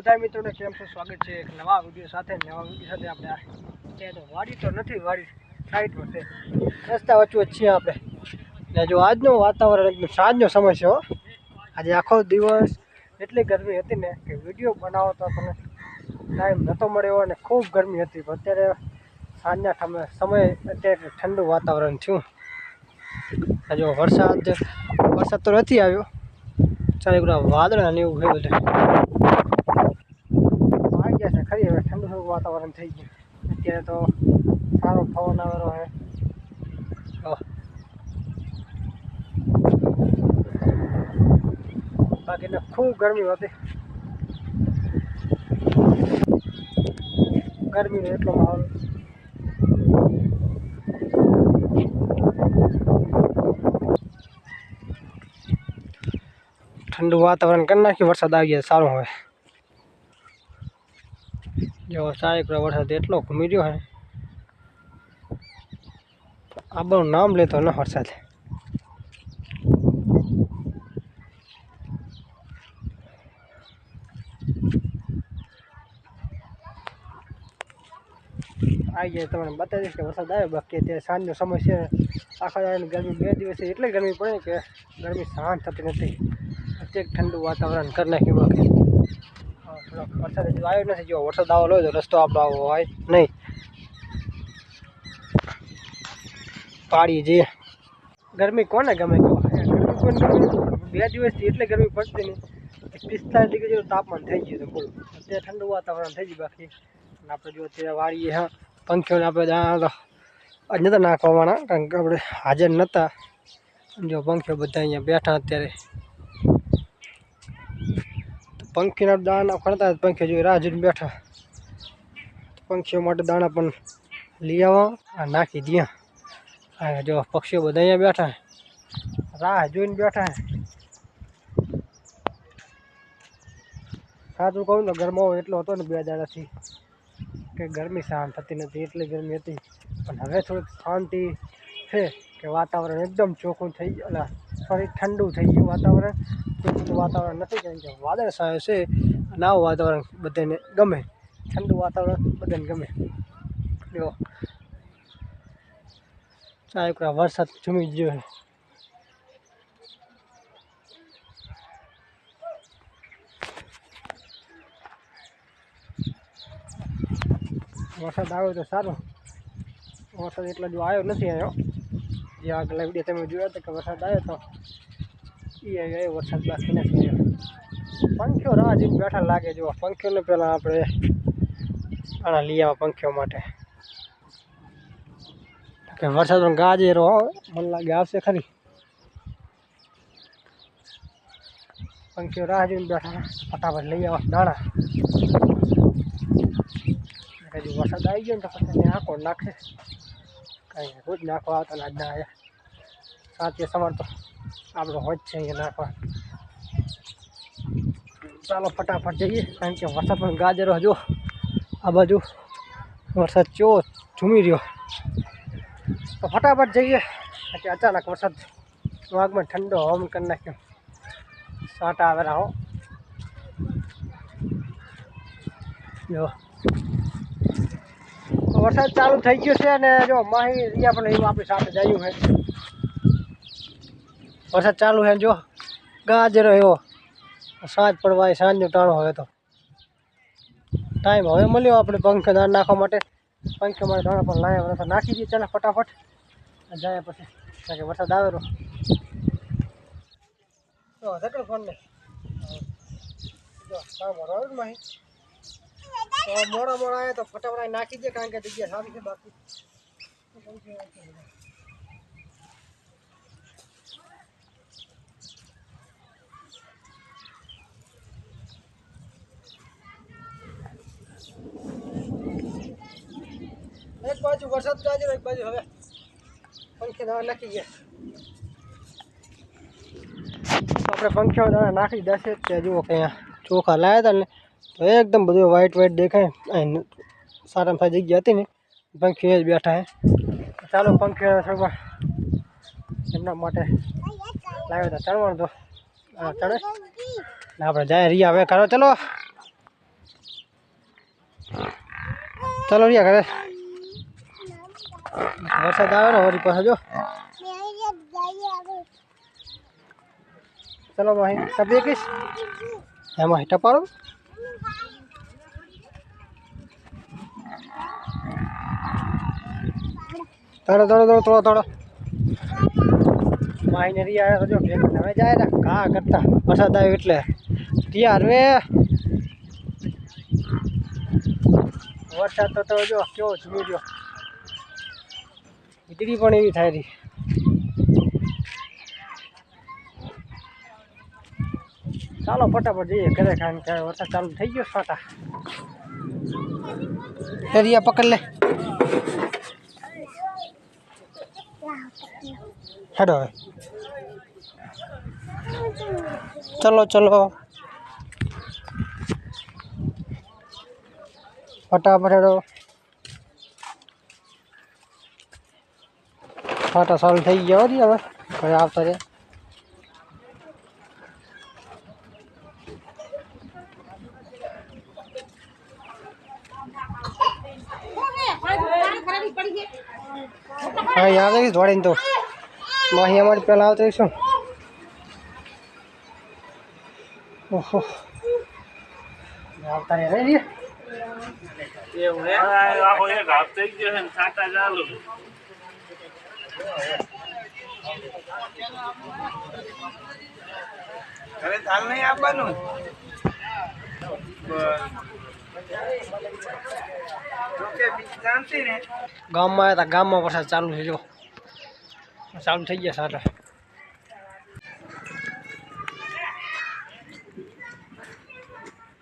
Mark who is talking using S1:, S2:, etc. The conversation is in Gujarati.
S1: બધા મિત્રોને કેમ છો સ્વાગત છે એક નવા વિડીયો સાથે નવા વિડીયો સાથે આપણે વાડી તો નથી વાડી સાઈડમાં છે રસ્તા વચ્ચે છીએ આપણે ને જો આજનું વાતાવરણ એકદમ સાંજનો સમય છે હો આજે આખો દિવસ એટલી ગરમી હતી ને કે વિડીયો બનાવો તો આપણને ટાઈમ નહોતો મળ્યો અને ખૂબ ગરમી હતી પણ અત્યારે સાંજના સમય સમય અત્યારે ઠંડુ વાતાવરણ થયું જો વરસાદ વરસાદ તો નથી આવ્યો ચાલે વાદળા ને એવું બધું वातावरण ठिक है અત્યારે તો સારું ફોન આવરો છે બાકી ને खूप ગરમી હોય છે ગરમી એટલો ભાવ ઠંડુ વાતાવરણ કને કે વરસાદ આવી જાય સારું હોય જો સાહેબ વરસાદ એટલો ઘૂમી રહ્યો હે આબાનું નામ લેતો ન વરસાદ આવી જાય તમને બતાવી દઈશ કે વરસાદ આવે બાકી અત્યારે સાંજનો સમય છે આખા દાડાની ગરમી બે દિવસે એટલી ગરમી પડે કે ગરમી શાંત થતી નથી અત્યારે ઠંડુ વાતાવરણ કરી નાખ્યું બાકી और अच्छा रे जो आयो नहीं जो वर्षा दाव लो जो रस्तो आपो आओ है नहीं पाड़ी जे गर्मी कोने गमे को है गर्मी कोने गमे दो दिन से इतने गर्मी पड़ती नहीं 45 डिग्री का तापमान થઈ ગયો તો બોલ અત્યારે ઠંડુ વાતાવરણ થઈ જઈ બાકી ના પડ્યો અત્યારે વાળી હે પંખ્યો ના આપણે દા આ ન ન તો નાખવાના પંખ આપણે આજે નતા જો પંખ્યો બધા અહીંયા બેઠા અત્યારે પંખીના દાણા ખણતા પંખી જોઈ રાહ જોઈને બેઠા પંખીઓ માટે દાણા પણ લઈ અને નાખી દયા જો પક્ષીઓ બધા અહીંયા બેઠા રાહ જોઈને બેઠા સાચું કહું ને ગરમાવો એટલો હતો ને બે દાડાથી કે ગરમી શાંત થતી નથી એટલી ગરમી હતી પણ હવે થોડીક શાંતિ છે કે વાતાવરણ એકદમ ચોખ્ખું થઈ ગયું સોરી ઠંડુ થઈ ગયું વાતાવરણ ઠંડુ વાતાવરણ નથી કારણ કે વાદળ છાયું છે અને આવું વાતાવરણ બધાને ગમે ઠંડુ વાતાવરણ બધાને ગમે જો ચાલકરા વરસાદ જમી ગયો છે વરસાદ આવ્યો તો સારો વરસાદ એટલો જો આવ્યો નથી આવ્યો જે આગલા વિડીયો તમે જોયા હતા કે વરસાદ આવ્યો તો કે એ એ વરસાદ લાકને પંખ્યો રાજી બેઠા લાગે જો પંખ્યો ને પહેલા આપણે આણા લિયાવા પંખ્યો માટે કે વરસાદ માં ગાજેરો હો મને લાગે આવશે ખરી પંખ્યો રાજી બેઠા હતા ફટાફટ લિયાવા દાણા કે જો વરસાદ આવી ગયો તો પછી આખો નાખશે કઈ રોજ નાખવા તો લાગડા આયા સાથે સવંત આપણે હોજ છે નાખવા ચાલો ફટાફટ જઈએ કારણ કે વરસાદ પણ ગાજરો હજુ આ બાજુ વરસાદ ચો ઝૂમી રહ્યો તો ફટાફટ જઈએ કે અચાનક વરસાદ આગમાં ઠંડો હવામાન કરી નાખ્યો સાટા આવેલા હો જો વરસાદ ચાલુ થઈ ગયો છે અને જો માહી રિયા પણ એવું આપણી સાથે જયું છે વરસાદ ચાલુ છે જો ગાજરો એવો સાંજ પડવા સાંજનું ટાણું હવે તો ટાઈમ હવે મળ્યો આપણે પંખે દાળ નાખવા માટે પંખે મારે દાણા પણ લાવ્યા હવે તો નાખી દઈએ ચાલે ફટાફટ જાય પછી કારણ કે વરસાદ આવે તો ધકડ ફોનને મોડા મોડા આવે તો ફટાફટ નાખી દે કારણ કે જગ્યા સારી છે બાકી એક બાજુ વરસાદ ગાજર એક બાજુ હવે પંખી દવા નાખી ગયા આપણે પંખીઓ દવા નાખી દસે તે જુઓ કે અહીંયા ચોખા લાવ્યા હતા ને તો એકદમ બધું વ્હાઈટ વ્હાઈટ દેખાય અહીં સારામાં સારી જગ્યા હતી ને પંખીઓ જ બેઠા હે ચાલો પંખીઓ સવાર એમના માટે લાવ્યો હતા ચણવાનું તો હા ચણે આપણે જાય રિયા હવે કરો ચલો ચલો રિયા ઘરે વરસાદ આવે ને હોરી પાસે જો ચલો ભાઈ તબીએ કહીશ એમાં હેટા પાડો દોડો દોડો દોડો થોડો દોડો માહિનરી આવ્યો જો હવે જાય ને કા કરતા વરસાદ આવ્યો એટલે ત્યાર હવે વરસાદ તો જો કેવો ઝૂમ્યો ખીચડી પણ એવી થાય રહી ચાલો ફટાફટ જઈએ ઘરે કારણ કે વરસાદ ચાલુ થઈ ગયો ફાટા દરિયા પકડ લે હેડો ચલો ચલો ફટાફટ હેડો छाटा सॉल्व થઈ ગયો હો દી હવે ભાઈ આવત રે કો હે આ કાર ખરાબી પડી હે આ યાદે ધોડે તો મોહિયા માર પેલા આવતઈશું ઓહો આવત રે રે
S2: એ ઓ રે આખો એક રાત થઈ ગયો છે છાટા જ આલુ
S1: ગામમાં આવ્યા ગામમાં વરસાદ ચાલુ થઈ ગયો ચાલુ થઈ ગયા સારા